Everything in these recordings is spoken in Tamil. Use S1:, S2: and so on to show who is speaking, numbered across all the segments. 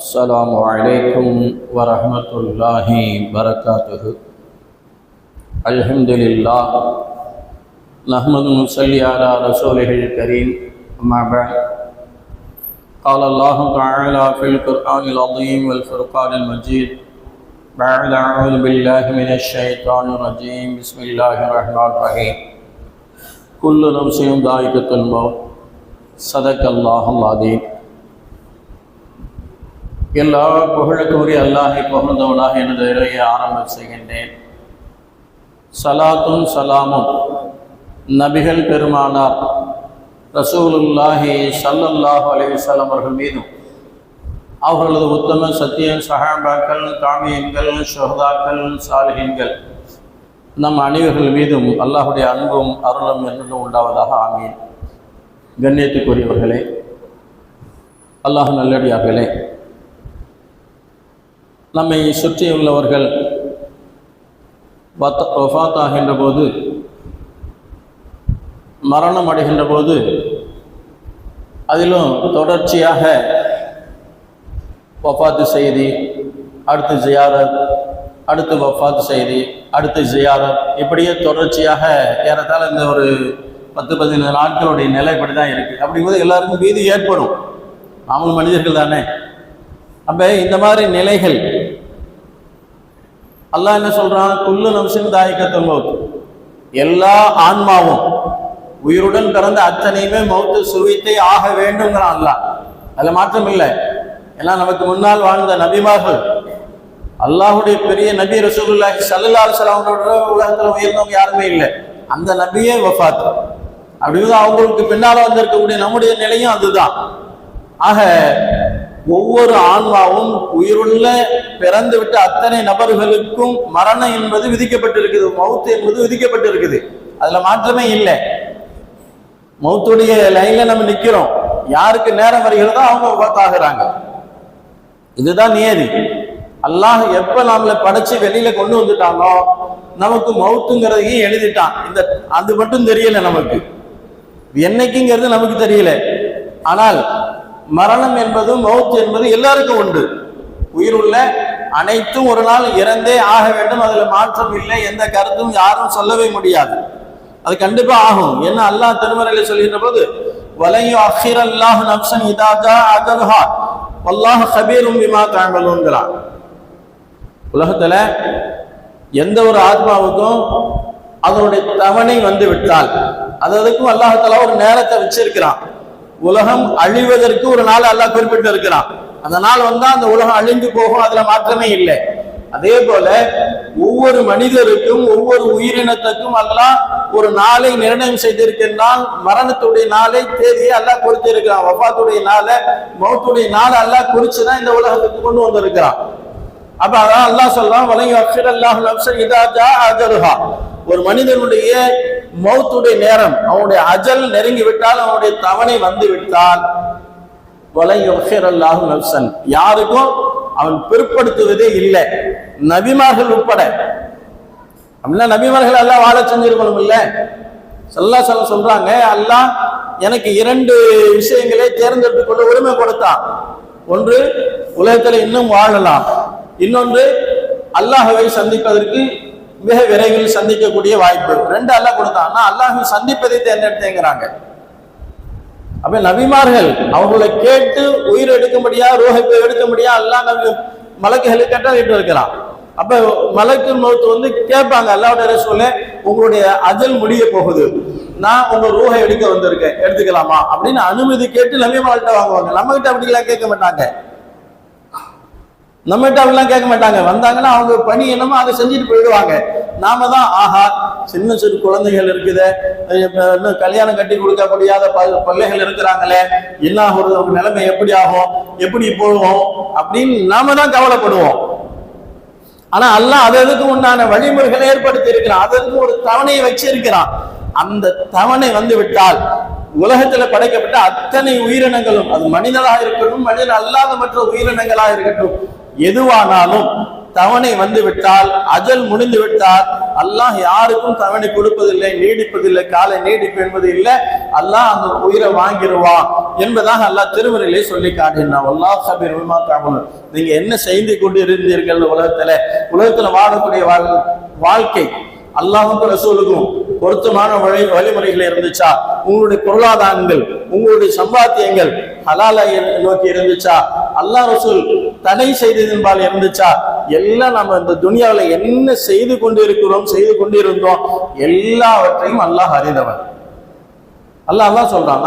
S1: السلام عليكم ورحمة الله وبركاته. الحمد لله نحمد ونصلي على رسوله الكريم أما بعد. قال الله تعالى في القرآن العظيم والفرقان المجيد بعد أعوذ بالله من الشيطان الرجيم بسم الله الرحمن الرحيم كل نفس ذائقة الموت. صدق الله العظيم எல்லா புகழக்கூறி அல்லாஹை புகழ்ந்தவனாக எனது இறையை ஆரம்பம் செய்கின்றேன். சலாத்தும் சலாமும். நபிகள் பெருமானார் ரசூலுல்லாஹி சல்லல்லாஹ் அலைஹி அவர்கள் மீதும் அவர்களது உத்தம சத்திய சஹாபாக்கள் காமியங்கள் ஷஹதாக்கள் சாலிஹின்கள் நம் அனைவர்கள் மீதும் அல்லாஹுடைய அன்பும் அருளும் என்றும் உண்டாவதாக ஆமீன். கண்ணியத்துக்குரியவர்களே அல்லாஹ் நல்லடியார்களே நம்மை சுற்றியுள்ளவர்கள் ஒஃபாத் ஆகின்ற போது மரணம் அடைகின்ற போது அதிலும் தொடர்ச்சியாக வஃபாத்து செய்தி அடுத்து ஜியாரத் அடுத்து வஃபாத்து செய்தி அடுத்து ஜியாரத். இப்படியே தொடர்ச்சியாக ஏறத்தால் இந்த ஒரு பத்து பதினேழு நாட்களுடைய நிலை இப்படி தான் இருக்குது அப்படிங்கும்போது எல்லாருக்கும் பீதி ஏற்படும். நாமளும் மனிதர்கள் தானே. அப்போ இந்த மாதிரி நிலைகள் அல்லாஹ் என்ன சொல்றான்? குல்லு நம்சின் தாயக்கத்தில் மௌத் எல்லா ஆன்மாவும் உயிருடன் பிறந்த அத்தனையுமே மௌத்து சுவித்தே ஆக வேண்டும்ங்கிறான் அல்லாஹ். அதில் மாற்றம் இல்லை. ஏன்னா நமக்கு முன்னால் வாழ்ந்த நபிமார்கள் அல்லாஹுடைய பெரிய நபி ரசூலுல்லாஹி சல்லல்லாஹு அலைஹி உலகத்தில் உயர்ந்தவங்க யாருமே இல்லை. அந்த நபியே வஃபாத் அப்படிங்கிறது அவங்களுக்கு பின்னால் வந்திருக்கக்கூடிய நம்முடைய நிலையும் அதுதான். ஆக ஒவ்வொரு ஆன்மாவும் உயிருள்ள பிறந்து விட்ட அத்தனை நபர்களுக்கும் மரணம் என்பது விதிக்கப்பட்டிருக்குது. மவுத்து என்பது விதிக்கப்பட்டிருக்குது. அதுல மாற்றமே இல்லை. மௌத்துடைய லைன்ல நம்ம நிக்கிறோம். யாருக்கு நேரம் வருகிறதோ அவங்க பார்த்தாகிறாங்க இதுதான் நியதி. அல்லாஹ் எப்ப நம்மளை படைச்சு வெளியில கொண்டு வந்துட்டானோ நமக்கு மவுத்துங்கிறதையும் எழுதிட்டான். இந்த அது மட்டும் தெரியல நமக்கு. என்னைக்குங்கிறது நமக்கு தெரியல. ஆனால் மரணம் என்பது மௌத் என்பது எல்லாருக்கும் உண்டு. உயிர் உள்ள அனைத்தும் ஒரு நாள் இறந்தே ஆக வேண்டும். அதுல மாற்றம் இல்லை. எந்த கருத்தும் யாரும் சொல்லவே முடியாது. அது கண்டிப்பா ஆகும். என்ன அல்லாஹ் திருமறையில சொல்கின்ற போது வலையு அஹிர் அல்லாஹ் நப்சன் இதாஜா அகல்ஹா வல்லாஹ் ஹபீரும் பிமா தாங்கலுங்கிறான் உலகத்துல எந்த ஒரு ஆத்மாவுக்கும் அதனுடைய தவணை வந்து விட்டால் அது அதுக்கும் அல்லாஹால ஒரு நேரத்தை வச்சிருக்கிறான். உலகம் அழிவதற்கு ஒரு நாள் அல்லாஹ் குறிப்பிட்டு இருக்கிறான். அந்த நாள் வந்தா அந்த உலகம் அழிந்து போகும் அதுல மாற்றமே இல்லை. அதே போல ஒவ்வொரு மனிதருக்கும் ஒவ்வொரு உயிரினத்துக்கும் அல்லாஹ் ஒரு நாளை நிர்ணயம் செய்திருக்கின்றான். மரணத்துடைய நாளை தேதியை அல்லாஹ் குறித்திருக்கிறான். வபாத்துடைய நாளை மௌத்துடைய நாளை அல்லாஹ் குறிச்சுதான் இந்த உலகத்துக்கு கொண்டு வந்திருக்கிறான். அப்ப அதான் அல்லாஹ் சொல்றான் வலங்கி அப்சர் அல்லாஹ் அப்சர் இதா ஜா அஜருஹா. ஒரு மனிதனுடைய மௌத்துடைய நேரம். அவனுடைய அஜல் நெருங்கி விட்டால் அவனுடைய தவணை வந்து விட்டால். அல்லாஹு நப்சன் யாருக்கும் அவன் பிற்படுத்துவதே இல்லை. நபிமார்கள் உட்பட. அப்படின்னா நபிமார்கள் எல்லாம் வாழ செஞ்சிருக்கணும் இல்ல. சொல்லா சொல்ல சொல்றாங்க அல்லாஹ் எனக்கு இரண்டு விஷயங்களை தேர்ந்தெடுத்து கொள்ள உரிமை கொடுத்தான். ஒன்று உலகத்துல இன்னும் வாழலாம். இன்னொன்று அல்லாஹவை சந்திப்பதற்கு மிக விரைவில் சந்திக்கக்கூடிய வாய்ப்பு. ரெண்டு அல்லாஹ் கொடுத்தான்னா அல்லாஹை சந்திப்பதை தேர்ந்தெடுத்தேங்கிறாங்க. அப்ப நபிமார்கள் அவங்கள கேட்டு உயிர் எடுக்க முடியா ரோஹை எடுக்க முடியா அல்லாஹ் நபி மலக்குகளை கட்டளையிட்டு இருக்கிறான். அப்ப மலக்கு மௌத்து வந்து கேட்பாங்க அல்லாவுடைய சொல்ல உங்களுடைய அஜல் முடிய போகுது. நான் உங்க ரூஹை எடுக்க வந்திருக்கேன் எடுத்துக்கலாமா? அப்படின்னு அனுமதி கேட்டு நபிமார்கள்ட்ட வாங்குவாங்க. நம்ம கிட்ட அப்படிலாம் கேட்க மாட்டாங்க. நம்மகிட்ட அப்படிலாம் கேட்க மாட்டாங்க. வந்தாங்கன்னா அவங்க பணி என்னமோ அதை செஞ்சுட்டு போயிடுவாங்க. நாம தான் ஆஹா சின்ன சிறு குழந்தைகள் இருக்குது. இன்னும் கல்யாணம் கட்டி கொடுக்க முடியாத பிள்ளைகள் இருக்கிறாங்களே. என்ன ஒரு நிலைமை எப்படி ஆகும்? எப்படி போவோம் அப்படின்னு நாம தான் கவலைப்படுவோம். ஆனா அல்லாஹ் அது அதுக்கு உண்டான வழிமுறைகளை ஏற்படுத்தி இருக்கிறான்? அதற்கு ஒரு தவணையை வச்சிருக்கிறான்? அந்த தவணை வந்து விட்டால் உலகத்துல படைக்கப்பட்ட அத்தனை உயிரினங்களும் அது மனிதனாக இருக்கட்டும் மனிதன் அல்லாத மற்ற உயிரினங்களாக இருக்கட்டும் எதுவானாலும் தவணை வந்து விட்டால் அஜல் முடிந்து விட்டால் அல்லாஹ் யாருக்கும் தவணை கொடுப்பதில்லை நீடிப்பதில்லை காலை நீடிப்பு என்பது இல்லை. அல்லாஹ் அந்த உயிரை வாங்கிடுவான் என்பதாக அல்லாஹ் திருமறையிலே சொல்லி காட்டினான். அல்லாஹ் சபீர் உமா காமன் நீங்க என்ன செய்து கொண்டு இருந்தீர்கள் உலகத்துல? உலகத்துல வாழக்கூடிய வாழ்- வாழ்க்கை அல்லாஹுக்கும் ரசூலுக்கும் பொருத்தமான வழி வழிமுறைகள் இருந்துச்சா? உங்களுடைய பொருளாதாரங்கள் உங்களுடைய சம்பாத்தியங்கள் ஹலாலை நோக்கி இருந்துச்சா? அல்லாஹ் ரசூல் தடை செய்ததின்பால் இருந்துச்சா? எல்லாம் நம்ம இந்த துனியாவில் என்ன செய்து கொண்டு இருக்கிறோம் செய்து கொண்டு இருந்தோம் எல்லாவற்றையும் அல்லாஹ் அறிந்தவன். அல்லாஹ் அல்லா சொல்றான்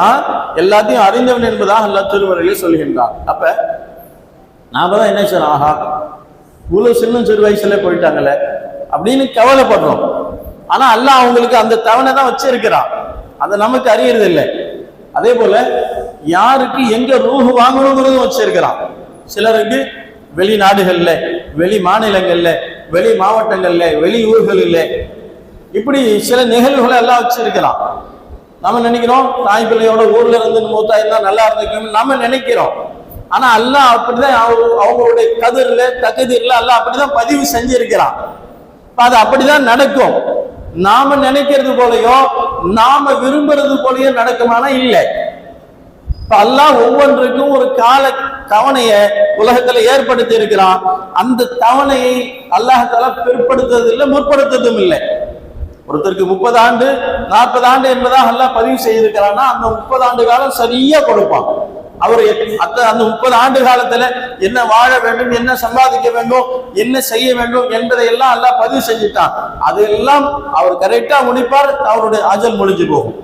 S1: எல்லாத்தையும் அறிந்தவன் என்பதாக அல்லா திருமுறையிலே சொல்கின்றான். அப்ப நாம தான் என்ன செய்யறோம்? ஆஹா இவ்வளவு சின்ன சிறு வயசுல போயிட்டாங்களே அப்படின்னு கவலைப்படுறோம். ஆனா அல்லாஹ் அவங்களுக்கு அந்த தவணை தான் வச்சிருக்கிறான். அதை நமக்கு அறியறது இல்லை அதே போல யாருக்கு எங்க ரூஹு வாங்கணுங்கிறதும் வச்சிருக்கிறான். சிலருக்கு வெளிநாடுகளில் வெளி மாநிலங்களில் வெளி மாவட்டங்களில் வெளி ஊர்களில் இப்படி சில நிகழ்வுகளை எல்லாம் வச்சிருக்கிறான் நம்ம நினைக்கிறோம் தாய் பிள்ளையோட ஊர்ல இருந்து மூத்தா இருந்தா நல்லா இருந்துக்கணும் நம்ம நினைக்கிறோம். ஆனா அல்லாஹ் அப்படிதான் அவங்க- அவங்களுடைய கதிரில் தகுதியில் அல்லாஹ் அப்படிதான் பதிவு செஞ்சிருக்கிறான். அது அப்படிதான் நடக்கும். நாம நினைக்கிறது போலயோ நாம விரும்புறது போலயோ நடக்குமானா இல்லை. இப்ப அல்லாஹ் ஒவ்வொன்றுக்கும் ஒரு கால தவணைய உலகத்துல ஏற்படுத்தி இருக்கிறான். அந்த தவணையை அல்லாஹால பிற்படுத்துறது இல்லை முற்படுத்துறதும் இல்லை. ஒருத்தருக்கு முப்பது ஆண்டு நாற்பது ஆண்டு என்பதாக எல்லாம் பதிவு செய்திருக்கிறான்னா அந்த முப்பது ஆண்டு காலம் சரியா கொடுப்பான். அவர் அந்த அந்த முப்பது ஆண்டு காலத்துல என்ன வாழ வேண்டும் என்ன சம்பாதிக்க வேண்டும் என்ன செய்ய வேண்டும் என்பதை எல்லாம் எல்லாம் பதிவு செஞ்சுட்டான். அதெல்லாம் அவர் கரெக்டா முடிப்பார் அவருடைய அஜல் முடிஞ்சு போகும்.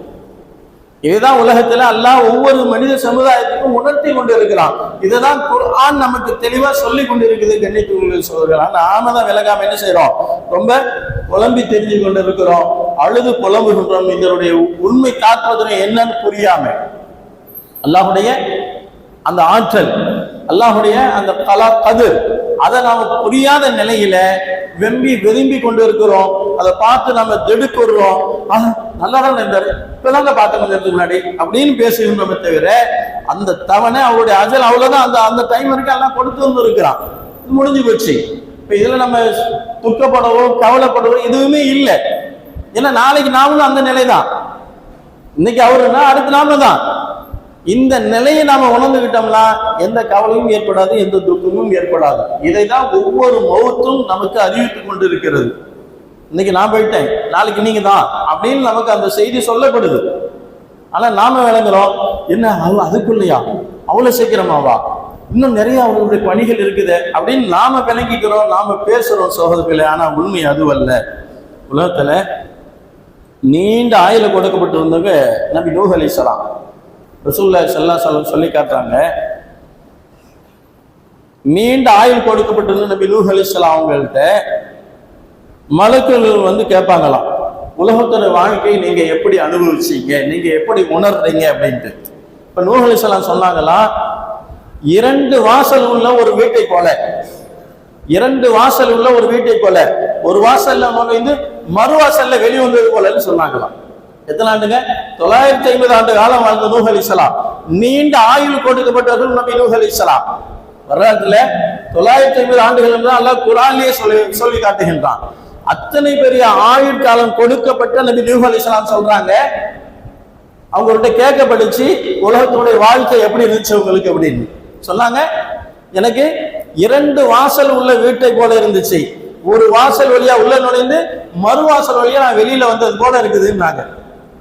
S1: இதுதான் உலகத்துல அல்லாஹ் ஒவ்வொரு மனித சமுதாயத்துக்கும் உணர்த்தி கொண்டு இருக்கிறான் இதுதான் குர்ஆன் நமக்கு தெளிவா சொல்லி கொண்டு இருக்குது கண்ணித்துள்ள சொல்கிறான் நாம தான் விலகாம என்ன செய்யறோம் ரொம்ப புலம்பி தெரிஞ்சு கொண்டு இருக்கிறோம் அழுது புலம்புகின்றோம். இதனுடைய உண்மை தாக்குவதற்கு என்னன்னு புரியாம. அல்லாஹுடைய அந்த ஆற்றல் அல்லாஹுடைய அந்த கலா கதிர் அதை நாம புரியாத நிலையில வெம்பி விரும்பி கொண்டு இருக்கிறோம் அதை பார்த்து நம்ம திடுக்குறோம் ஆஹ், நல்லா தான் இருந்தாரு? இப்பதாங்க பார்த்த கொஞ்சம் முன்னாடி. அப்படின்னு பேசுகின்றோமே தவிர அந்த தவணை அவருடைய அஜல் அவ்வளவுதான். அந்த அந்த டைம் வரைக்கும் எல்லாம் கொடுத்து வந்து இருக்கிறான் முடிஞ்சு போச்சு. இப்ப இதுல நம்ம துக்கப்படவோ கவலைப்படவோ எதுவுமே இல்லை. ஏன்னா நாளைக்கு நாமளும் அந்த நிலைதான். இன்னைக்கு அவருன்னா அடுத்த நாம தான் இந்த நிலையை நாம உணர்ந்துகிட்டோம்னா எந்த கவலையும் ஏற்படாது எந்த துக்கமும் ஏற்படாது. இதை தான் ஒவ்வொரு மௌத்தும் நமக்கு அறிவித்துக் கொண்டு இருக்கிறது இன்னைக்கு நான் போயிட்டேன் நாளைக்கு நீங்க தான் அப்படின்னு நமக்கு அந்த செய்தி சொல்லப்படுது. ஆனா நாம விளங்குறோம் என்ன அவள் அதுக்குள்ளையா? அவ்வளவு சீக்கிரமாவா இன்னும் நிறைய அவங்களுடைய பணிகள் இருக்குது அப்படின்னு நாம விளங்கிக்கிறோம் நாம பேசுறோம் சோதர்களே ஆனா உண்மை அதுவல்ல. உலகத்துல நீண்ட ஆயுள கொடுக்கப்பட்டு வந்தவங்க நபி நூஹ் சொல்லலாம் ரசூல்லா ஸல்லல்லாஹு அலைஹி சொல்லி காட்டுறாங்க. நீண்ட ஆயுள் கொடுக்கப்பட்டிருந்த நபி லூஹ் அலிஸ்லாம் அவங்கள்ட்ட மலக்குகள் வந்து கேட்பாங்களாம். உலகத்தோட வாழ்க்கையை நீங்க எப்படி அனுபவிச்சீங்க? நீங்க எப்படி உணர்றீங்க அப்படின்ட்டு. இப்ப நூஹ் அலிஸ்லாம் சொன்னாங்களாம் இரண்டு வாசல் உள்ள ஒரு வீட்டை போல. இரண்டு வாசல் உள்ள ஒரு வீட்டை போல. ஒரு வாசல்ல நுழைந்து மறு வாசல்ல போலன்னு சொன்னாங்களாம். எத்தனை ஆண்டுங்க? தொள்ளாயிரத்தி ஐம்பது ஆண்டு காலம் வாழ்ந்த நூஹ் அலிசலாம் நீண்ட ஆயுள் கொடுக்கப்பட்டவர்கள் நபி நூஹ் அலிசலாம் வரலாற்றுல தொள்ளாயிரத்தி ஐம்பது ஆண்டுகள் என்று அல்லாஹ் குரான்லயே சொல்லி சொல்லி காட்டுகின்றான். அத்தனை பெரிய ஆயுள் காலம் கொடுக்கப்பட்ட நபி நூஹ் அலிசலாம் சொல்றாங்க. அவங்கள்ட்ட கேட்கப்பட்டுச்சு உலகத்தினுடைய வாழ்க்கை எப்படி இருந்துச்சு உங்களுக்கு அப்படின்னு. சொன்னாங்க எனக்கு இரண்டு வாசல் உள்ள வீட்டை போல இருந்துச்சு. ஒரு வாசல் வழியா உள்ள நுழைந்து மறு வாசல் வழியா நான் வெளியில வந்தது போல இருக்குதுன்னாங்க.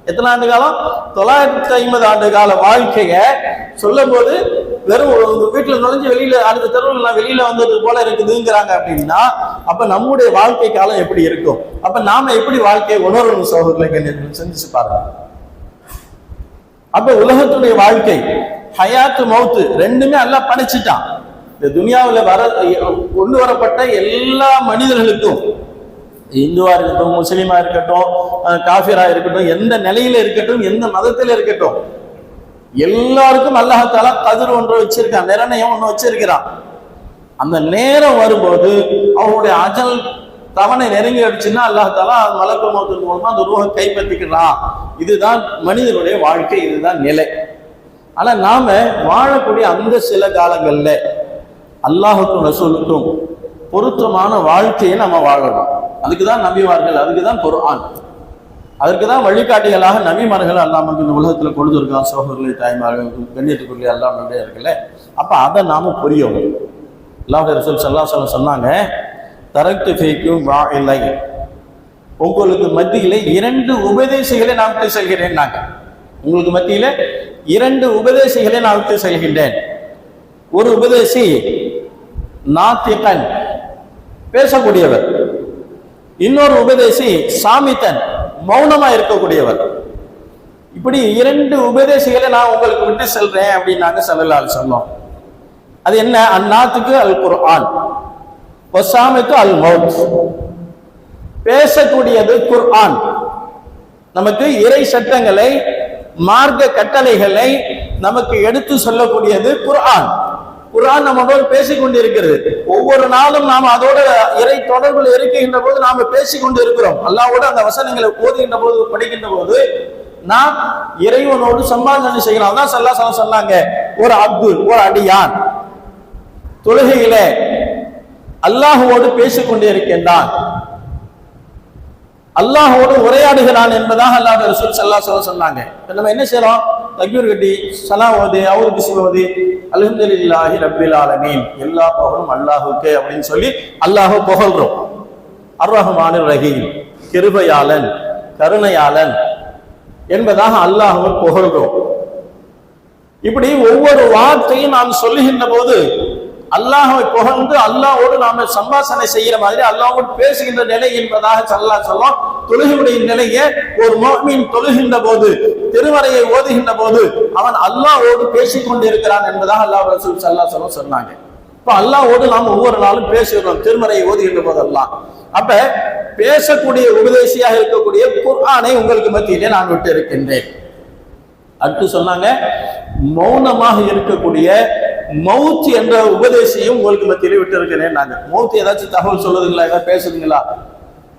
S1: எத்தனை ஆண்டு காலம்? தொள்ளாயிரத்தி ஐம்பது ஆண்டு கால வாழ்க்கைய சொல்லும் போது வெறும் வீட்டுல நுழைஞ்சு வெளியில அடுத்த தெருவில் நான் வெளியில வந்தது போல இருக்குதுங்கிறாங்க அப்படின்னா அப்ப நம்முடைய வாழ்க்கை காலம் எப்படி இருக்கும்? அப்ப நாம எப்படி வாழ்க்கையை உணரணும் சோதர்களை சிந்திச்சு பாருங்க. அப்ப உலகத்துடைய வாழ்க்கை ஹயாத்து மவுத்து ரெண்டுமே நல்லா படைச்சிட்டான். இந்த துனியாவுல வர கொண்டு வரப்பட்ட எல்லா மனிதர்களுக்கும் இந்துவா இருக்கட்டும் முஸ்லீமா இருக்கட்டும் அஹ் காஃபிரா இருக்கட்டும் எந்த நிலையில இருக்கட்டும் எந்த மதத்துல இருக்கட்டும் எல்லாருக்கும் அல்லாஹால கதிர் ஒன்று வச்சிருக்கான் நிர்ணயம் ஒன்று வச்சிருக்கிறான். அந்த நேரம் வரும்போது அவங்களுடைய அஜல் தவணை நெருங்கி அடிச்சுன்னா அல்லாஹால மலக்கு மௌத்தின் மூலமா அந்த ரூஹை கைப்பற்றிக்கிறான். இதுதான் மனிதனுடைய வாழ்க்கை இதுதான் நிலை. ஆனா நாம வாழக்கூடிய அந்த சில காலங்கள்ல அல்லாஹுக்கும் ரசூலுக்கும் பொருத்தமான வாழ்க்கையை நம்ம வாழணும். அதுக்கு தான் நம்பிவார்கள் அதுக்கு தான் குர்ஆன். அதற்கு தான் வழிகாட்டிகளாக நபிமார்கள் அல்லாமல் இந்த உலகத்தில் கொடுத்துருக்கான் சோகர்களை தாய்மார்கள் கண்ணியத்துக்குள்ளே எல்லாம் இருக்குல்ல அப்போ அதை நாம புரியணும் அல்லாஹ் ரசூல் சல்லா சொல்ல சொன்னாங்க தரக்து ஃபேக்கும் வா இல்லை உங்களுக்கு மத்தியில் இரண்டு உபதேசிகளை நான் விட்டு செல்கிறேன் நாங்கள் உங்களுக்கு மத்தியில் இரண்டு உபதேசிகளை நான் விட்டு செல்கின்றேன். ஒரு உபதேசி நாத்திகன். பேசக்கூடியவர். இன்னொரு உபதேசி சாமித்தன் மௌனமா இருக்கக்கூடியவர். இப்படி இரண்டு உபதேசிகளை நான் உங்களுக்கு விட்டு செல்றேன் அப்படின்னாங்க செல்லலால் சொன்னோம். அது என்ன? அந்நாத்துக்கு அல் குர்ஆன் ஒசாமிக்கு அல் மவுத் பேசக்கூடியது குர்ஆன். நமக்கு இறை சட்டங்களை மார்க்க கட்டளைகளை நமக்கு எடுத்து சொல்லக்கூடியது குர்ஆன். குரான் நம்மளோடு கொண்டு இருக்கிறது ஒவ்வொரு நாளும் நாம் அதோட இறை தொடர்பில் இருக்கின்ற போது நாம பேசிக் கொண்டு இருக்கிறோம் அல்லாவோட அந்த வசனங்களை ஓதுகின்ற போது படிக்கின்ற போது நாம் இறைவனோடு சம்பாதனை செய்கிறோம். அதான் சல்லா சொல்ல சொன்னாங்க ஒரு அப்து ஒரு அடியான் தொழுகையில அல்லாஹுவோடு பேசிக்கொண்டே இருக்கின்றான் அல்லாஹோடு உரையாடுகிறான் என்பதாக அல்லாஹ் ரசூல் சல்லா சொல்ல சொன்னாங்க. நம்ம என்ன செய்யறோம் தக்யூர் கட்டி சலாவது அவரு அலமதுல்லாஹி ரபில் ஆலமீன். எல்லா புகழும் அல்லாஹுக்கே அப்படின்னு சொல்லி அல்லாஹ் புகழ்றோம். அர் ரஹ்மானிர் ரஹீம். கிருபையாளன் கருணையாளன் என்பதாக அல்லாஹும் புகழ்றோம். இப்படி ஒவ்வொரு வார்த்தையும் நாம் சொல்லுகின்ற போது அல்லாஹை புகழ்ந்து அல்லாஹோடு நாம சம்பாசனை செய்யற மாதிரி அல்லாவோடு பேசுகின்ற நிலை என்பதாக சொல்லா சொல்லும் தொழுகையுடைய நிலையை ஒரு மோமின் தொழுகின்ற போது திருமறையை ஓதுகின்ற போது அவன் அல்லாஹோடு பேசிக் கொண்டிருக்கிறான் என்பதாக அல்லாஹ் ரசூல் சல்லா சொல்லம் சொன்னாங்க. இப்ப அல்லாஹோடு நாம் ஒவ்வொரு நாளும் பேசுகிறோம் திருமறையை ஓதுகின்ற போதெல்லாம் அப்ப பேசக்கூடிய உபதேசியாக இருக்கக்கூடிய குர்ஆனை உங்களுக்கு மத்தியிலே நான் விட்டு இருக்கின்றேன். அடுத்து சொன்னாங்க மௌனமாக இருக்கக்கூடிய மவுத் என்ற உபதேசியும் உங்களுக்கு மத்தியிலே விட்டு இருக்கிறேன் நாங்க. மவுத் ஏதாச்சும் தகவல் சொல்லுதுங்களா? ஏதாவது பேசுதுங்களா?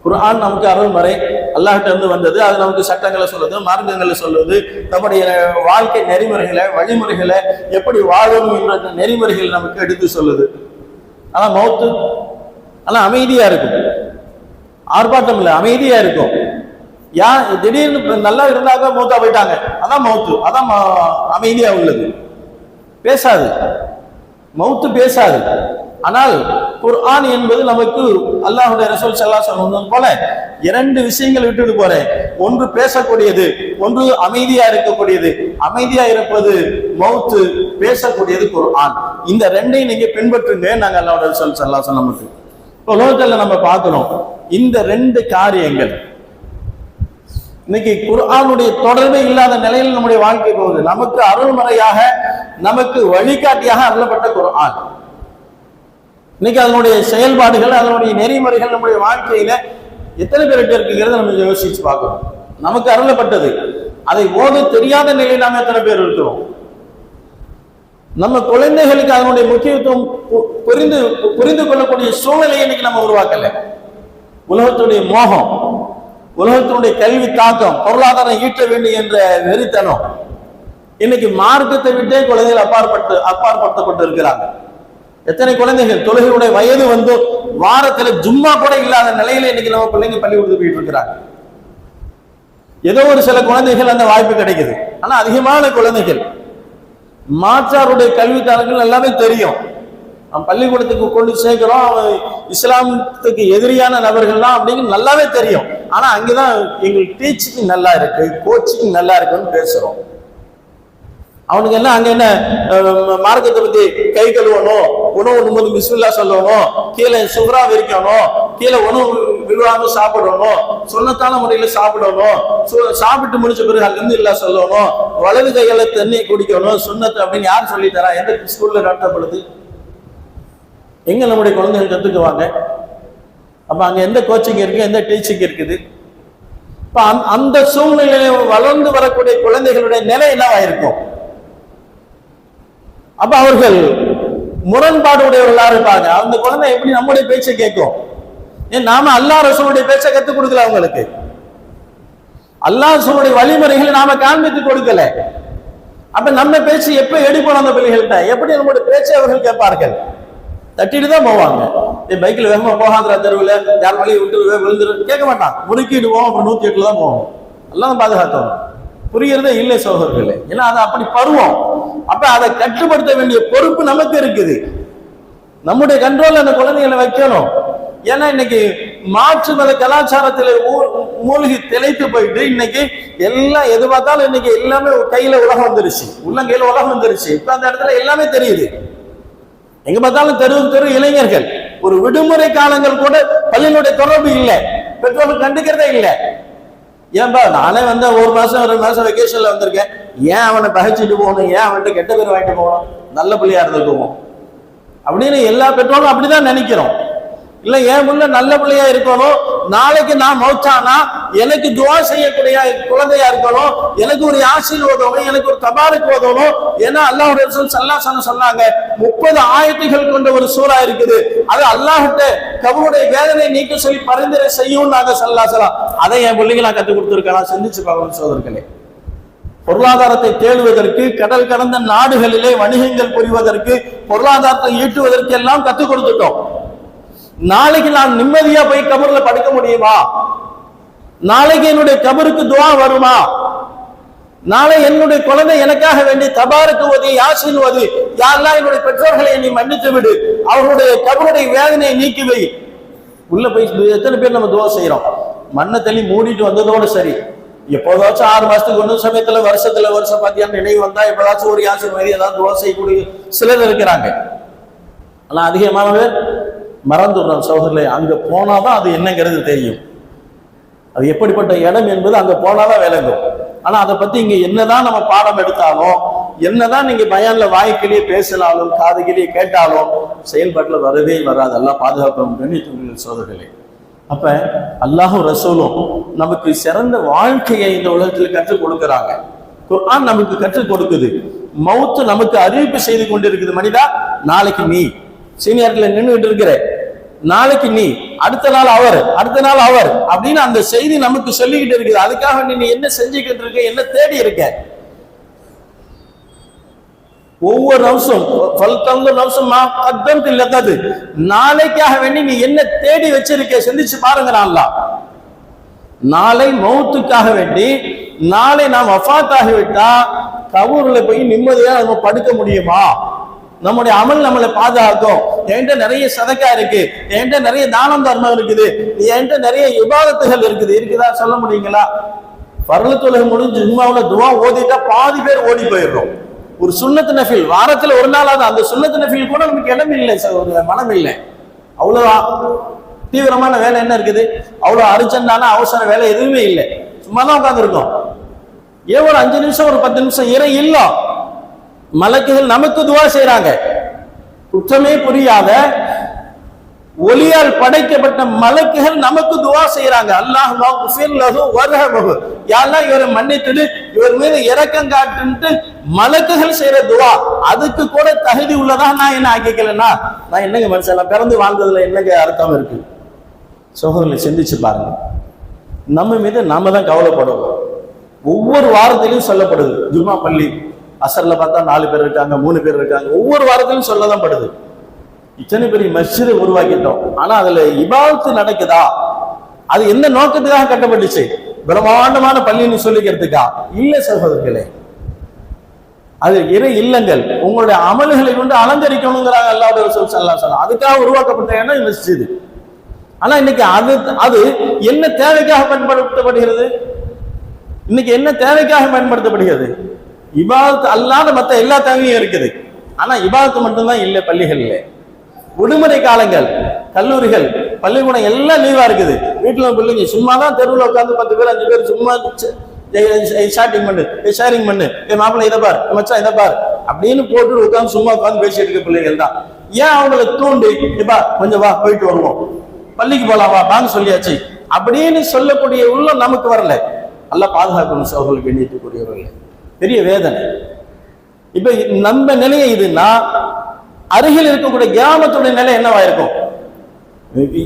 S1: குரான் நமக்கு அருள்மறை அல்லாஹிட்ட இருந்து வந்தது. அது நமக்கு சட்டங்களை சொல்லுது மார்க்கங்களை சொல்லுது. நம்முடைய வாழ்க்கை நெறிமுறைகளை வழிமுறைகளை எப்படி வாழணும் என்ற நெறிமுறைகள் நமக்கு எடுத்து சொல்லுது. ஆனா மௌத்து ஆனா அமைதியா இருக்கும். ஆர்ப்பாட்டம் இல்லை அமைதியா இருக்கும். யா திடீர்னு நல்லா இருந்தாங்க மௌத்தா போயிட்டாங்க. அதான் மௌத்து அதான் அமைதியாக அமைதியா உள்ளது. பேசாது. மவுத்து பேசாது. ஆனால் குர்ஆன் என்பது நமக்கு அல்லாஹுடைய ரசூல் ஸல்லல்லாஹு சொன்னது போல இரண்டு விஷயங்கள் விட்டுட்டு போறேன் ஒன்று பேசக்கூடியது ஒன்று அமைதியா இருக்கக்கூடியது. அமைதியா இருப்பது மௌத்து பேசக்கூடியது குர்ஆன். இந்த ரெண்டையும் நீங்க பின்பற்றுங்க நாங்க அல்லாஹுடைய ரசூல் ஸல்லல்லாஹு அலைஹி நமக்கு இப்போ உலகத்துல நம்ம பார்க்கணும். இந்த ரெண்டு காரியங்கள் இன்னைக்கு குர்ஆனுடைய தொடர்பே இல்லாத நிலையில் நம்முடைய வாழ்க்கை போகுது. நமக்கு அருள்மறையாக நமக்கு வழிகாட்டியாக அருளப்பட்ட குர்ஆன். இன்னைக்கு அதனுடைய செயல்பாடுகள் அதனுடைய நெறிமுறைகள் நம்முடைய வாழ்க்கையில எத்தனை பேர்கிட்ட இருக்குங்கிறத நம்ம யோசிச்சு பார்க்கணும். நமக்கு அருளப்பட்டது. அதை ஓத தெரியாத நிலையில் நாம் எத்தனை பேர் இருக்கிறோம்? நம்ம குழந்தைகளுக்கு அதனுடைய முக்கியத்துவம் பு- புரிந்து புரிந்து கொள்ளக்கூடிய சூழ்நிலையை இன்னைக்கு நம்ம உருவாக்கல. உலகத்துடைய மோகம். உலகத்தினுடைய கல்வி தாக்கம் பொருளாதாரம் ஈட்ட வேண்டும் என்ற வெறித்தனம். இன்னைக்கு மார்க்கத்தை விட்டே குழந்தைகள் அப்பாற்பட்டு அப்பாற்படுத்தப்பட்டு இருக்கிறாங்க எத்தனை குழந்தைகள் தொழுகையுடைய வயது வந்து வாரத்துல ஜும்மா கூட இல்லாத நிலையில இன்னைக்கு நம்ம பிள்ளைங்க பள்ளிக்கூடத்துக்கு போயிட்டு இருக்கிறாங்க. ஏதோ ஒரு சில குழந்தைகள் அந்த வாய்ப்பு கிடைக்குது. ஆனா அதிகமான குழந்தைகள் மாற்றாருடைய கல்வித்தாளர்கள் எல்லாமே தெரியும். அவன் பள்ளிக்கூடத்துக்கு கொண்டு சேர்க்கிறோம். அவன் இஸ்லாமத்துக்கு எதிரியான நபர்கள் தான் அப்படின்னு நல்லாவே தெரியும். ஆனால் அங்கே தான் எங்களுக்கு டீச்சிங் நல்லா இருக்கு கோச்சிங் நல்லா இருக்குன்னு பேசுகிறோம் அவனுக்கு என்ன அங்க என்ன மார்க்கத்தை பத்தி கை கழுவணும் உணவு உண்ணும்போது பிஸ்மில்லா சொல்லணும் கீழே சுகரா விரிக்கணும் கீழே உணவு விழுவாம சாப்பிடணும் சொன்னத்தான முறையில சாப்பிடணும் சு- சாப்பிட்டு முடிச்ச பிறகு அங்கிருந்து இல்லா சொல்லணும் வலது கையில தண்ணி குடிக்கணும் சுண்ணத்து அப்படின்னு யார் சொல்லி தரா எந்த ஸ்கூல்ல நடத்தப்படுது? எங்க நம்முடைய குழந்தைகள் கத்துக்குவாங்க? அப்ப அங்க எந்த கோச்சிங் இருக்கு எந்த டீச்சிங் இருக்குது? இப்ப அந்த- அந்த சூழ்நிலையில வளர்ந்து வரக்கூடிய குழந்தைகளுடைய நிலை என்னவாயிருக்கும் அப்ப அவர்கள் முரண்பாடு உடையவர்களா இருப்பாங்க. அந்த குழந்தை எப்படி நம்முடைய பேச்சை கேட்கும்? ஏன் நாம அல்லா ரசூலுடைய பேச்சை கத்துக் கொடுக்கல அவங்களுக்கு? அல்லா ரசூலுடைய வழிமுறைகளை நாம காண்பித்து கொடுக்கல. அப்ப நம்ம பேச்சு எப்ப எடுப்போம் அந்த பிள்ளைகள்கிட்ட? எப்படி நம்முடைய பேச்சை அவர்கள் கேட்பார்கள்? தட்டிட்டு தான் போவாங்க. என் பைக்கில் வேகமாக போகாத தெருவில். யார் வழியை விட்டு விழுந்துரு கேட்க மாட்டான். முறுக்கிடுவோம் அப்புறம் நூற்றி எட்டில் தான் போவோம். எல்லாம் பாதுகாத்தோம். புரியறதே இல்லை சோதர்களே ஏன்னா அதை அப்படி பருவம். அப்ப அதை கட்டுப்படுத்த வேண்டிய பொறுப்பு நமக்கு இருக்குது. நம்முடைய கண்ட்ரோல் அந்த குழந்தைகளை வைக்கணும். ஏன்னா இன்னைக்கு மாற்று மத கலாச்சாரத்தில் மூழ்கி திளைத்து போயிட்டு இன்னைக்கு எல்லாம் எது பார்த்தாலும் இன்னைக்கு எல்லாமே கையில உலகம் வந்துருச்சு. உள்ளங்கையில உலகம் வந்துருச்சு. இப்ப அந்த இடத்துல எல்லாமே தெரியுது. எங்க பார்த்தாலும் தெரு தெரு இளைஞர்கள். ஒரு விடுமுறை காலங்கள் கூட பள்ளியினுடைய தொடர்பு இல்லை. பெற்றோர்கள் கண்டுக்கிறதே இல்லை. ஏன்பா நானே வந்து ஒரு மாசம் ரெண்டு மாசம் வெக்கேஷன்ல வந்திருக்கேன். ஏன் அவனை பகைச்சிட்டு போகணும்? ஏன் அவன்கிட்ட கெட்ட பேர் வாங்கிட்டு போகணும்? நல்ல பிள்ளையா இருந்துக்குவோம் அப்படின்னு எல்லா பெற்றோரும் அப்படிதான் நினைக்கிறோம். இல்ல என் புள்ள நல்ல பிள்ளையா இருக்கணும் நாளைக்கு நான் மௌச்சானா எனக்கு துவா செய்யக்கூடிய குழந்தையா இருக்கணும் எனக்கு ஒரு யாசில் உதவணும் எனக்கு ஒரு தபாலுக்கு உதவணும் ஏன்னா அல்லாஹ் ரசூல் சல்லாசன சொன்னாங்க முப்பது ஆயத்துகள் கொண்ட ஒரு சூறா இருக்குது. அது அல்லாஹிட்ட கபருடைய வேதனை நீக்க சொல்லி பரிந்துரை செய்யும் நாங்க சல்லாசலாம் அதை என் பிள்ளைங்க நான் கற்றுக் கொடுத்துருக்கலாம் சிந்திச்சு பார்க்கணும் சோதர்களே பொருளாதாரத்தை தேடுவதற்கு கடல் கடந்த நாடுகளிலே வணிகங்கள் புரிவதற்கு பொருளாதாரத்தை ஈட்டுவதற்கு எல்லாம் கற்றுக் கொடுத்துட்டோம். நாளைக்கு நான் நிம்மதியா போய் கபர்ல படுக்க முடியுமா? நாளைக்கு என்னுடைய கபருக்கு துவா வருமா? நாளை என்னுடைய குழந்தை எனக்காக வேண்டி தபாருக்கு ஓதி யாசின் யாரெல்லாம் என்னுடைய பெற்றோர்களை நீ மன்னித்து விடு அவர்களுடைய கபருடைய வேதனையை நீக்கி வை உள்ள போய் எத்தனை பேர் நம்ம துவா செய்யறோம் மண்ணை தள்ளி மூடிட்டு வந்ததோட சரி. எப்போதாச்சும் ஆறு மாசத்துக்கு ஒன்று சமயத்துல வருஷத்துல வருஷம் பாத்தியா நினைவு வந்தா எப்போதாச்சும் ஒரு யாசின் மாதிரி ஏதாவது துவா செய்யக்கூடிய சிலர் இருக்கிறாங்க. ஆனா அதிகமான பேர் மறந்துடுறோம் அங்கே போனால் போனாதான் அது என்னங்கிறது தெரியும். அது எப்படிப்பட்ட இடம் என்பது அங்க போனாதான் விளங்கும். ஆனால் அதை பற்றி இங்கே என்னதான் நம்ம பாடம் எடுத்தாலும் என்னதான் நீங்க பயான்ல வாய்க்கிலேயே பேசினாலும் காதுகிலேயே கேட்டாலும் செயல்பாட்டில் வரவே வராது. எல்லாம் பாதுகாப்பு கண்ணியத்துக்குரிய சோதர்களே அப்ப அல்லாஹும் ரசூலும் நமக்கு சிறந்த வாழ்க்கையை இந்த உலகத்தில் கற்றுக் கொடுக்கிறாங்க. குர்ஆன் நமக்கு கற்றுக் கொடுக்குது. மௌத்து நமக்கு அறிவிப்பு செய்து கொண்டிருக்குது. மனிதா நாளைக்கு நீ. சீனியர்ல நின்றுட்டு இருக்கிற நாளைக்கு நீ அடுத்த நாள் அவர் அடுத்த நாள் அவர் அப்படின்னு அந்த செய்தி நமக்கு சொல்லிக்கிட்டு இருக்குது. அதுக்காக வேண்டி நீ என்ன செஞ்சுக்கிட்டு இருக்க என்ன தேடி இருக்க? ஒவ்வொரு நிமிஷம் பல்தங்க நிமிஷமா கத்தம் இல்லது நாளைக்காக வேண்டி நீ என்ன தேடி வச்சிருக்க சிந்திச்சு பாருங்க நான்லாம். நாளை மௌத்துக்காக வேண்டி நாளை நாம் அஃபாத் ஆகிவிட்டா கபூர்ல போய் நிம்மதியா நம்ம படுக்க முடியுமா? நம்முடைய அமல் நம்மளை பாதுகாக்கும். என்கிட்ட நிறைய சதக்கா இருக்கு. என்கிட்ட நிறைய தானம் தர்மம் இருக்குது. என்கிட்ட நிறைய விவாதத்துகள் இருக்குது. இருக்குதா சொல்ல முடியுங்களா? பரலத்துலக முடிஞ்சு ஜும்மாவில் துவா ஓதிட்டா பாதி பேர் ஓடி போயிடுறோம். ஒரு சுண்ணத்து நஃபில். வாரத்தில் ஒரு நாளாவது அந்த சுண்ணத்து நஃபில் கூட நமக்கு இடம் இல்லை சகோதரர்களே, மனம் இல்லை. அவ்வளோ தீவிரமான வேலை என்ன இருக்குது? அவ்வளோ அர்ஜென்டான அவசர வேலை எதுவுமே இல்லை. சும்மா தான் உட்காந்துருக்கோம் ஏன் ஒரு அஞ்சு நிமிஷம் ஒரு பத்து நிமிஷம் இறை இல்லை மலக்குகள் நமக்கு துவா செய்யறாங்க குற்றமே புரியாத ஒளியால் படைக்கப்பட்ட மலக்குகள் நமக்கு துவா செய்யறாங்க அல்லாஹ் யாரெல்லாம் இவரை மன்னித்துட்டு இவர் மீது இறக்கம் காட்டுன்ட்டு மலக்குகள் செய்யற துவா. அதுக்கு கூட தகுதி உள்ளதா நான் என்ன ஆக்கிக்கலன்னா நான் என்னங்க மனுஷன் பிறந்து வாழ்ந்ததுல என்னங்க அர்த்தம் இருக்கு? சோகர்களை சிந்திச்சு பாருங்க. நம்ம மீது நாம தான் கவலைப்படுவோம். ஒவ்வொரு வாரத்திலையும் சொல்லப்படுது ஜும்மா பள்ளி. அசர்ல பார்த்தா நாலு பேர் இருக்காங்க மூணு பேர் இருக்காங்க. ஒவ்வொரு வாரத்திலும் சொல்லதான் படுது. இத்தனை பெரிய மஸ்ஜிதை உருவாக்கிட்டோம். ஆனா அதுல இபாதத்து நடக்குதா? அது எந்த நோக்கத்துக்காக கட்டப்பட்டுச்சு? பிரம்மாண்டமான பள்ளின்னு சொல்லிக்கிறதுக்கா? இல்ல சகோதரர்களே. அது இறை இல்லங்கள். உங்களுடைய அமல்களை கொண்டு அலங்கரிக்கணுங்கிறாங்க அல்லாவுடைய ரசூல் ஸல்லல்லாஹு சொல்லலாம் அதுக்காக உருவாக்கப்பட்ட இடம் மஸ்ஜிது. ஆனா இன்னைக்கு அது அது என்ன தேவைக்காக பயன்படுத்தப்படுகிறது? இன்னைக்கு என்ன தேவைக்காக பயன்படுத்தப்படுகிறது? இபாதத்து அல்லாத மற்ற எல்லா தேவையும் இருக்குது. ஆனா இபாதத்து மட்டும்தான் இல்லை பள்ளிகள்ல. விடுமுறை காலங்கள் கல்லூரிகள் பள்ளிக்கூடம் எல்லாம் லீவா இருக்குது. வீட்டுல பிள்ளைங்க சும்மா தான் தெருவில் உட்காந்து பத்து பேர் அஞ்சு பேர் சும்மா ஷாட்டிங் பண்ணு ஷேரிங் பண்ணு. என் மாப்பிள்ளை இதை பார் ஏ மச்சான் இதை பார் அப்படின்னு போட்டு உட்காந்து சும்மா உட்காந்து பேசிட்டு இருக்க பிள்ளைகள் தான். ஏன் அவங்கள தூண்டி இப்பா கொஞ்சம் வா போயிட்டு வருவோம். பள்ளிக்கு போலாம் வா வாங்க சொல்லியாச்சு. அப்படின்னு சொல்லக்கூடிய உள்ள நமக்கு வரல. நல்லா பாதுகாக்கணும் அவர்களுக்கு எண்ணிட்டுக்கூடியவர்கள் பெரிய வேதனை. இப்ப நம்ம நிலையை இதுன்னா அருகில் இருக்கக்கூடிய கிராமத்துடைய நிலை என்னவா இருக்கும்?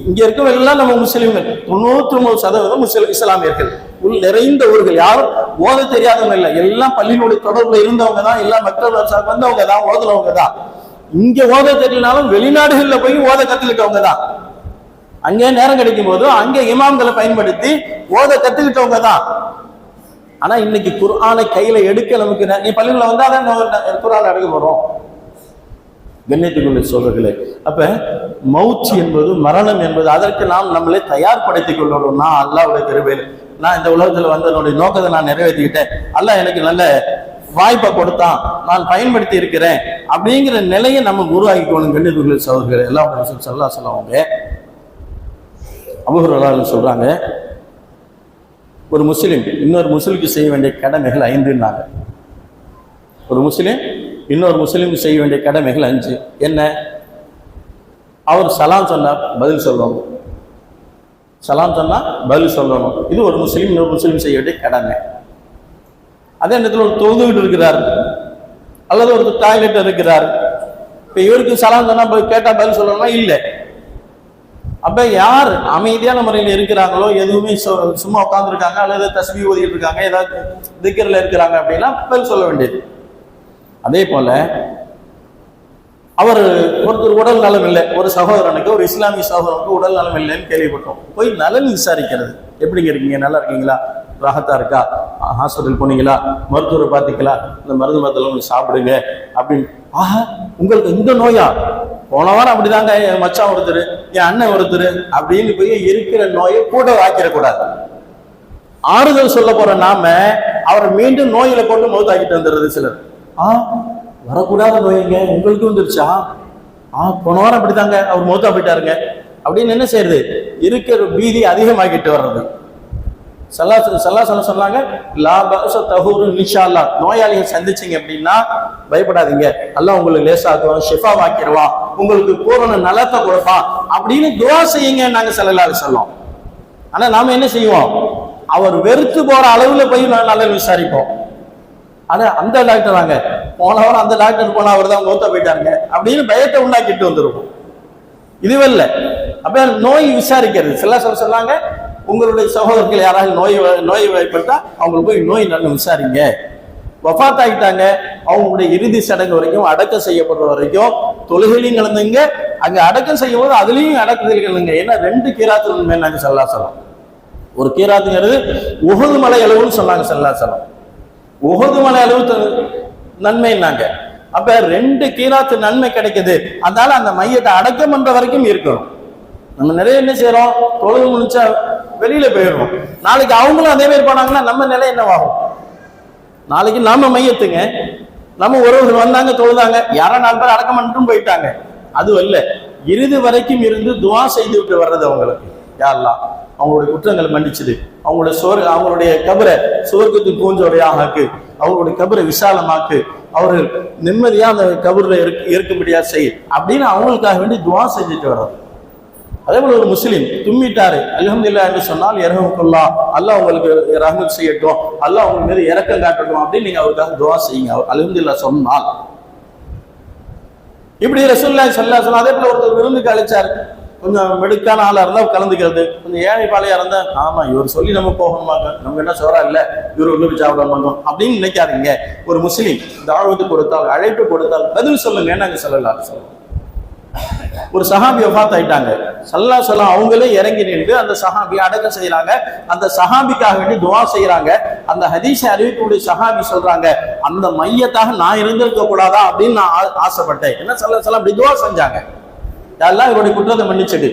S1: இங்க இருக்கவங்க எல்லாம் நம்ம முஸ்லீம்கள். தொண்ணூத்தி ஒன்பது சதவீதம் முஸ்லிம் இஸ்லாமியர்கள். உள் நிறைந்த ஊர்கள். யாரும் ஓத தெரியாதவங்க இல்லை. எல்லாம் பள்ளியினுடைய தொடர்புல இருந்தவங்க தான். எல்லாம் மற்றவங்க வந்தவங்க தான். ஓதுனவங்க தான். இங்க ஓத தெரியலனாலும் வெளிநாடுகளில் போய் ஓத கத்துக்கிட்டவங்க தான். அங்கே நேரம் கிடைக்கும் போது அங்கே இமாம்களை பயன்படுத்தி ஓத கத்துக்கிட்டவங்க தான். ஆனா இன்னைக்கு குர்ஆனை கையில எடுக்க நமக்கு நீ பள்ளிகளை வந்தா தான் நம்ம குர்ஆனை போறோம். கண்ணியத்துக்குள்ள சொல்றீங்களே அப்ப மௌச்சு என்பது மரணம் என்பது அதற்கு நாம் நம்மளை தயார்படுத்திக் கொள்ளணும். நான் அல்லாவுடைய கிருபையில் நான் இந்த உலகத்துல வந்து என்னுடைய நோக்கத்தை நான் நிறைவேற்றிக்கிட்டேன். அல்லாஹ் எனக்கு நல்ல வாய்ப்பை கொடுத்தான். நான் பயன்படுத்தி இருக்கிறேன். அப்படிங்கிற நிலையை நம்ம உருவாக்கிக்கணும் கண்ணியத்துக்குள்ள சகோதரர்கள் எல்லாம் சொல்லா சொல்லுவாங்க அபுஹுரலால் சொல்றாங்க ஒரு முஸ்லீம் இன்னொரு முஸ்லீமுக்கு செய்ய வேண்டிய கடமைகள் ஐந்துன்னாங்க. ஒரு முஸ்லீம் இன்னொரு முஸ்லீமுக்கு செய்ய வேண்டிய கடமைகள் அஞ்சு. என்ன? அவர் சலாம் சொன்னா பதில் சொல்லணும். சலாம் சொன்னா பதில் சொல்லணும். இது ஒரு முஸ்லீம் இன்னொரு முஸ்லீம் செய்ய வேண்டிய கடமை. அதே நேரத்தில் ஒரு தொழுதுகிட்டு இருக்கிறார். அல்லது ஒரு டாய்லெட் இருக்கிறார். இப்போ இவருக்கு சலாம் சொன்னால் கேட்டால் பதில் சொல்லணும்னா இல்லை. அப்ப யார் அமைதியான முறையில் இருக்கிறாங்களோ எதுவுமே சும்மா உட்காந்துருக்காங்க அல்லது தஸ்மி ஓதிட்டு இருக்காங்க ஏதாவது திக்கரில் இருக்கிறாங்க அப்படின்னா பதில் சொல்ல வேண்டியது. அதே போல அவர் ஒருத்தர் உடல் நலம் இல்லை. ஒரு சகோதரனுக்கு ஒரு இஸ்லாமிய சகோதரனுக்கு உடல் நலம் இல்லைன்னு கேள்விப்பட்டோம். போய் நலன் விசாரிக்கிறது. எப்படிங்க இருக்கீங்க? நல்லா இருக்கீங்களா? ராகத்தா இருக்கா? ஹாஸ்பிட்டல் போனீங்களா? மருத்துவரை பார்த்தீங்களா இந்த மருந்து மருந்தெல்லாம் சாப்பிடுங்க அப்படின்னு ஆஹா உங்களுக்கு இந்த நோயா? போன வாரம் அப்படிதாங்க என் மச்சான் ஒருத்தர் என் அண்ணன் ஒருத்தர் அப்படின்னு போய் இருக்கிற நோயை கூட வாக்கிடக்கூடாது ஆறுதல் சொல்ல போற நாம அவரை மீண்டும் நோயில கொண்டு மௌத்தாக்கிட்டு வந்துடுறது சிலர். ஆ வரக்கூடாத நோய்ங்க உங்களுக்கு வந்துருச்சா? ஆ போன வாரம் அப்படிதாங்க அவர் மௌத்தா போயிட்டாருங்க. அப்படின்னு என்ன செய்யறது? இருக்கிற பீதி அதிகமாக்கிட்டு வர்றது. சல்லா சல்லா சொல்ல சொன்னாங்க லா பஅஸ தஹூரு இன்ஷால்லா நோயாளியை சந்திச்சீங்க அப்படின்னா பயப்படாதீங்க. அல்லாஹ் உங்களுக்கு லேசாக்குவான் ஷிஃபா வாக்கிடுவான் உங்களுக்கு பூரண நலத்தை கொடுப்பான் அப்படின்னு துவா செய்யுங்க நாங்க சல்லல்லாஹு சொல்லும் ஆனா நாம என்ன செய்வோம்? அவர் வெறுத்து போற அளவுல போய் நான் நல்லா விசாரிப்போம். ஆனா அந்த டாக்டர் வாங்க போன வாரம் அந்த டாக்டர் போனா அவர் தான் மூத்த போயிட்டாங்க அப்படின்னு பயத்தை உண்டாக்கிட்டு வந்துருவோம். இதுவே இல்லை அப்ப நோய் விசாரிக்கிறது. சில சொல்ல சொன்னாங்க உங்களுடைய சகோதரர்கள் யாராவது நோய் வ- நோய் வாய்ப்பட்டா அவங்களுக்கு போய் நோய் நல்லா விசாரிங்க. வஃத் ஆகிட்டாங்க அவங்களுடைய இறுதி சடங்கு வரைக்கும் அடக்கம் செய்யப்படுற வரைக்கும் தொழுகையிலையும் கலந்துங்க. அங்கே அடக்கம் செய்யும் போது அதுலேயும் அடக்கத்தில் கலந்துங்க. ஏன்னா ரெண்டு கீராத்து மேல் நாங்கள் சொல்லா சொல்லலாம் ஒரு கீராத்துங்கிறது உகது மலை அளவுன்னு சொன்னாங்க சல்லா உகது மலை அளவு த- நன்மைன்னாங்க. அப்ப ரெண்டு கீராத்து நன்மை கிடைக்குது. அதனால அந்த மையத்தை அடக்கம் பண்ற வரைக்கும் இருக்கணும். நம்ம நிறைய என்ன செய்யறோம் தொழுது முடிச்சா வெளியில போயிடுவோம் நாளைக்கு அவங்களும் அதே மாதிரி போனாங்கன்னா நம்ம நிலை என்னவாகும்? நாளைக்கு நாம மையத்துங்க. நம்ம உறவுகள் வந்தாங்க தொழுதாங்க. யாரோ நாலு பேர் அடக்கம் மட்டும் போயிட்டாங்க. அது அல்ல இறுதி வரைக்கும் இருந்து துவா செய்து விட்டு வர்றது அவங்களுக்கு. யாரெல்லாம் அவங்களுடைய குற்றங்களை மன்னிச்சது அவங்களுடைய சோறு அவங்களுடைய கபரை சுவர்க்கத்து பூஞ்சோடையாக ஆக்கு அவங்களுடைய கபரை விசாலமாக்கு. அவர்கள் நிம்மதியா அந்த கபரில் இருக்க இருக்கும்படியா செய் அப்படின்னு அவங்களுக்காக வேண்டி துவா செஞ்சுட்டு வர்றது. அதே போல ஒரு முஸ்லீம் தும்மிட்டாரு அல்ஹம்துலில்லாஹ் என்று சொன்னால் இரஹமுக்குல்லா அல்லாஹ் உங்களுக்கு ரஹமத் செய்யட்டும் அல்லாஹ் உங்க மீது இறக்கம் காட்டட்டும் அப்படின்னு நீங்க அவருக்காக துவா செய்யுங்க. அல்ஹம்துலில்லாஹ் சொன்னால். இப்படி ரசூல்லா சொல்லா சொன்னா அதே போல ஒருத்தர் விருந்துக்கு அழைச்சாரு. கொஞ்சம் மெடுக்கான ஆளா இருந்தா கலந்துக்கிறது. கொஞ்சம் ஏழை பாலையா இருந்தா ஆமா இவர் சொல்லி நம்ம போகணுமாங்க நம்ம என்ன சோறா இல்ல? இவர் உள்ள சாப்பிட மாட்டோம் அப்படின்னு நினைக்காதீங்க. ஒரு முஸ்லீம் தாழ்வத்து கொடுத்தால் அழைப்பு கொடுத்தால் பதில் சொல்லுங்க நாங்க சொல்லலாம் சொல்லுவோம் ஒரு சஹாபி வஃபாத் ஆயிட்டாங்க சல்லா சொல்லா அவங்களே இறங்கி நின்று அந்த சஹாபி அடக்கம் செய்யறாங்க. அந்த சஹாபிக்காக வேண்டி துவா செய்யறாங்க. அந்த ஹதீஸை அறிவிக்கக்கூடிய சஹாபி சொல்றாங்க அந்த மையத்தாக நான் இருந்திருக்க கூடாதா? அப்படின்னு நான் ஆசைப்பட்டேன். என்ன சல்லா சொல்லா அப்படி துவா செஞ்சாங்க? எல்லாம் இவருடைய குற்றத்தை மன்னிச்சது?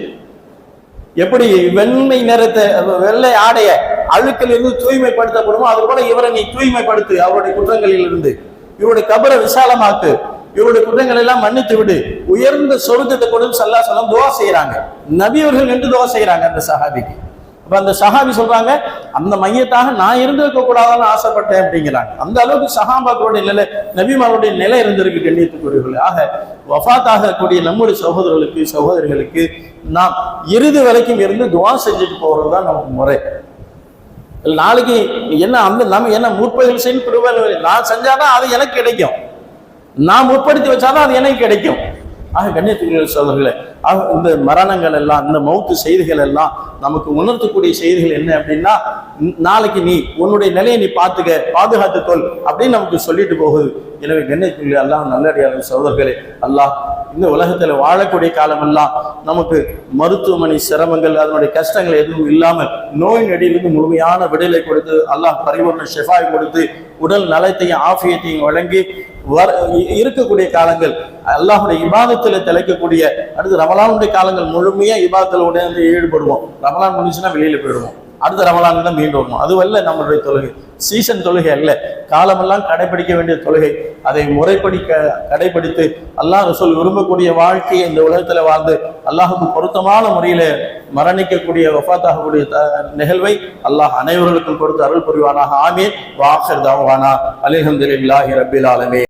S1: எப்படி வெண்மை நிறத்தை வெள்ளை ஆடைய அழுக்கில் இருந்து தூய்மைப்படுத்தப்படுமோ அது போல இவரை நீ தூய்மைப்படுத்து அவருடைய குற்றங்களில் இருந்து இவருடைய கபரை விசாலமாக்கு. இவருடைய குற்றங்கள் எல்லாம் மன்னித்து விடு. உயர்ந்த சொருக்கத்தை கொண்டு சல்லா சொல்லம் துவா செய்யறாங்க நபியவர்கள் நின்று துவா செய்யறாங்க அந்த சஹாபிக்கு. அப்ப அந்த சஹாபி சொல்றாங்க அந்த மையத்தாக நான் இருந்திருக்க கூடாதான்னு ஆசைப்பட்டேன் அப்படிங்கிறாங்க. அந்த அளவுக்கு சஹாபாக்களுடைய நிலை நபிமாருடைய நிலை இருந்திருக்கு கண்ணியத்துக்குரியவர்கள். ஆக வஃபாத் ஆகக்கூடிய நம்முடைய சகோதரர்களுக்கு சகோதரிகளுக்கு நாம் இறுதி வரைக்கும் இருந்து துவா செஞ்சுட்டு போறது தான் நமக்கு முறை. நாளைக்கு என்ன அந்த நம்ம என்ன முற்பதில் செய்யணும் நான் செஞ்சாதான் அது எனக்கு கிடைக்கும். நாம் உட்படுத்தி வச்சாதான் அது எனக்கு கிடைக்கும். ஆக கண்ணியத்துக்குரிய சோதர்களே ஆக இந்த மரணங்கள் எல்லாம் இந்த மௌத்து செய்திகள் எல்லாம் நமக்கு உணர்த்தக்கூடிய செய்திகள் என்ன அப்படின்னா நாளைக்கு நீ உன்னுடைய நிலையை நீ பார்த்துக்க பாதுகாத்துக்கொள் அப்படின்னு நமக்கு சொல்லிட்டு போகுது. எனவே கண்ணியத்துக்குரிய அல்லாஹ் நல்லடியான சோதர்களே அல்லாஹ் இந்த உலகத்துல வாழக்கூடிய காலமெல்லாம் நமக்கு மருத்துவமனை சிரமங்கள் அதனுடைய கஷ்டங்கள் எதுவும் இல்லாமல் நோய் நொடியிலிருந்து முழுமையான விடுதலை கொடுத்து அல்லாஹ் பரிபூர்ண ஷெஃபாய் கொடுத்து உடல் நலத்தையும் ஆஃபியத்தையும் வழங்கி இருக்கக்கூடிய காலங்கள் அல்லாஹுடைய இபாதத்தில் திளைக்கக்கூடிய அடுத்து ரமலானுடைய காலங்கள் முழுமையா இபாதத்தில் உடனே ஈடுபடுவோம். ரமலான் முடிஞ்சுன்னா வெளியில போயிடுவோம். அடுத்த ரமலான் தான் மீண்டும் வருவோம். அதுவல்ல நம்மளுடைய தொழுகை. சீசன் தொழுகை அல்ல. காலமெல்லாம் கடைபிடிக்க வேண்டிய தொழுகை. அதை முறைப்படி க கடைபிடித்து அல்லாஹ் ரசூல் விரும்பக்கூடிய வாழ்க்கையை இந்த உலகத்துல வாழ்ந்து அல்லாஹுக்கு பொருத்தமான முறையில மரணிக்கக்கூடிய வஃத்தாகக்கூடிய த- நிகழ்வை அல்லாஹ் அனைவர்களுக்கும் கொடுத்து அருள் புரிவானாக. ஆமீர் வாஹர் தாவானா. அலிஹம்துலில்லாஹி ரபில் ஆலமே